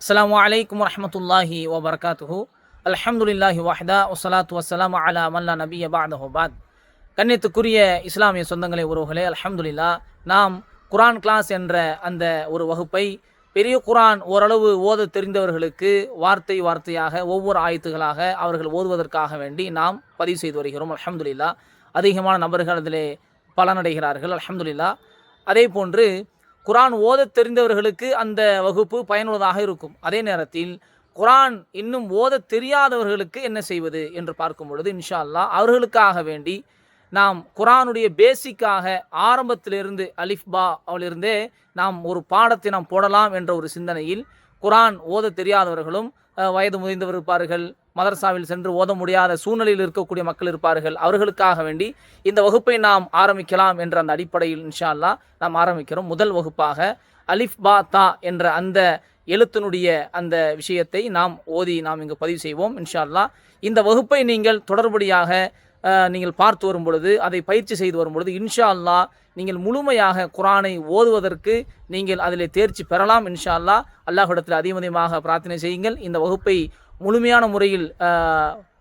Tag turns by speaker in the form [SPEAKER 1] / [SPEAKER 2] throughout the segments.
[SPEAKER 1] அஸ்ஸலாமு அலைக்கும் வரஹ்மத்துல்லாஹி வபரகாத்துஹு அல்ஹம்துலில்லாஹி வஹ்தா வஸ்ஸலாத்து வஸ்ஸலாமு அலா மல்லா நபிய பாதஹு பாத் கண்ணியத்துக்குரிய இஸ்லாமிய சொந்தங்களை உறவுகளே அலமதுல்லா நாம் குரான் கிளாஸ் என்ற அந்த ஒரு வகுப்பை பெரிய குரான் ஓரளவு ஓத தெரிந்தவர்களுக்கு வார்த்தை வார்த்தையாக ஒவ்வொரு ஆயத்துகளாக அவர்கள் ஓதுவதற்காக வேண்டி நாம் பதிவு செய்து வருகிறோம். அலமதுல்லா அதிகமான நபர்கள் அதிலே பலனடைகிறார்கள். அலமதுல்லா அதே போன்று குரான் ஓதத் தெரிந்தவர்களுக்கு அந்த வகுப்பு பயனுள்ளதாக இருக்கும். அதே நேரத்தில் குரான் இன்னும் ஓதத் தெரியாதவர்களுக்கு என்ன செய்வது என்று பார்க்கும் பொழுது இன்ஷா அல்லாஹ் அவர்களுக்காக வேண்டி நாம் குரானுடைய பேசிக்காக ஆரம்பத்திலிருந்து அலிஃப் பா அவளிருந்தே நாம் ஒரு பாடத்தை நாம் போடலாம் என்ற ஒரு சிந்தனையில் குரான் ஓத தெரியாதவர்களும் வயது முதிர்ந்தவர் இருப்பார்கள். மதரசாவில் சென்று ஓத முடியாத சூழ்நிலையில் இருக்கக்கூடிய மக்கள் இருப்பார்கள். அவர்களுக்காக வேண்டி இந்த வகுப்பை நாம் ஆரம்பிக்கலாம் என்ற அந்த அடிப்படையில் இன்ஷா அல்லாஹ் நாம் ஆரம்பிக்கிறோம். முதல் வகுப்பாக அலிஃப் பா தா என்ற அந்த எழுத்தினுடைய அந்த விஷயத்தை நாம் ஓதி நாம் இங்கு பதிவு செய்வோம். இன்ஷா அல்லாஹ் இந்த வகுப்பை நீங்கள் தொடர்படியாக நீங்கள் பார்த்து வரும் பொழுது அதை பயிற்சி செய்து வரும் பொழுது இன்ஷா அல்லாஹ் நீங்கள் முழுமையாக குரானை ஓதுவதற்கு நீங்கள் அதில் தேர்ச்சி பெறலாம். இன்ஷா அல்லாஹ் அல்லாஹ்விடத்தில் அதிகமதிகமாக பிரார்த்தனை செய்யுங்கள். இந்த வகுப்பை முழுமையான முறையில்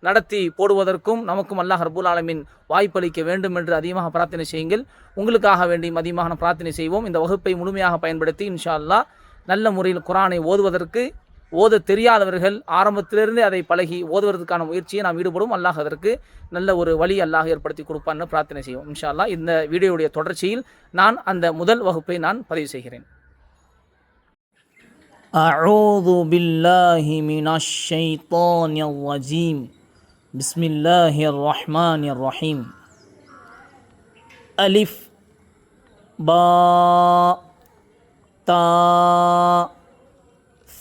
[SPEAKER 1] நடத்தி போடுவதற்கும் நமக்கும் அல்லாஹ் ரபுல் ஆலமின் வாய்ப்பளிக்க வேண்டும் என்று அதிகமாக பிரார்த்தனை செய்யுங்கள். உங்களுக்காக வேண்டியும் அதிகமாக நாம் பிரார்த்தனை செய்வோம். இந்த வகுப்பை முழுமையாக பயன்படுத்தி இன்ஷா அல்லாஹ் நல்ல முறையில் குரானை ஓதுவதற்கு ஓத தெரியாதவர்கள் ஆரம்பத்திலிருந்தே அதை பழகி ஓதுவதற்கான முயற்சியை நாம் ஈடுபடும். அல்லாஹ் அதற்கு நல்ல ஒரு வழி அல்லாஹ் ஏற்படுத்தி கொடுப்பான்னு பிரார்த்தனை செய்வோம். இன்ஷா அல்லா இந்த வீடியோடைய தொடர்ச்சியில் நான் அந்த முதல் வகுப்பை நான் பதிவு செய்கிறேன். أعوذ بالله من الشيطان الرجيم. بسم الله الرحمن الرحيم. ألف باء تاء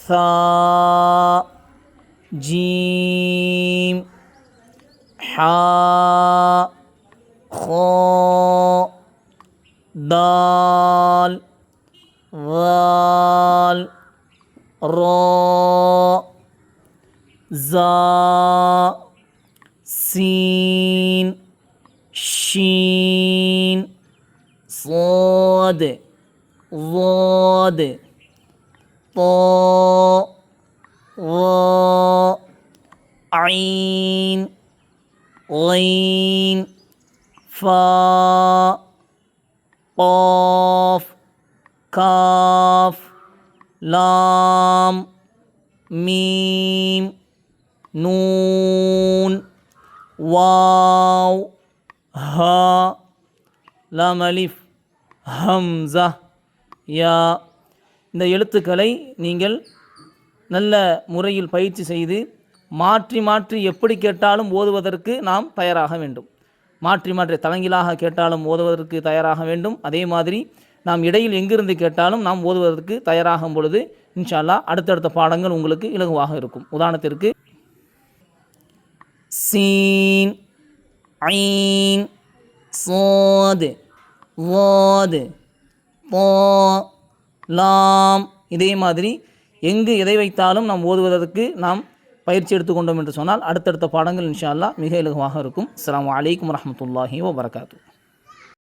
[SPEAKER 1] ثاء جيم. حاء خاء دال ظال را زا سين شين صاد ضاد طاء ظاء عين غين فاء قاف كاف லாம் மீம் நூன் வாவ் ஹ லாம் அலிஃப் ஹம்சா யா. இந்த எழுத்துக்களை நீங்கள் நல்ல முறையில் பயிற்சி செய்து மாற்றி மாற்றி எப்படி கேட்டாலும் ஓதுவதற்கு நாம் தயாராக வேண்டும். மாற்றி மாற்றி தலங்கிலாக கேட்டாலும் ஓதுவதற்கு தயாராக வேண்டும். அதே மாதிரி நாம் இடையில் எங்கிருந்து கேட்டாலும் நாம் ஓதுவதற்கு தயாராகும் பொழுது இன்ஷால்லா அடுத்தடுத்த பாடங்கள் உங்களுக்கு இலகுவாக இருக்கும். உதாரணத்திற்கு சீன் ஐன் சோது ஓது போ லாம் இதே மாதிரி எங்கு எதை வைத்தாலும் நாம் ஓதுவதற்கு நாம் பயிற்சி எடுத்துக்கொண்டோம் என்று சொன்னால் அடுத்தடுத்த பாடங்கள் இன்ஷா அல்லா மிக இலகுவாக இருக்கும். அஸ்லாம் வலைக்கம் வரமத்துல்லாஹி வபரகாத்து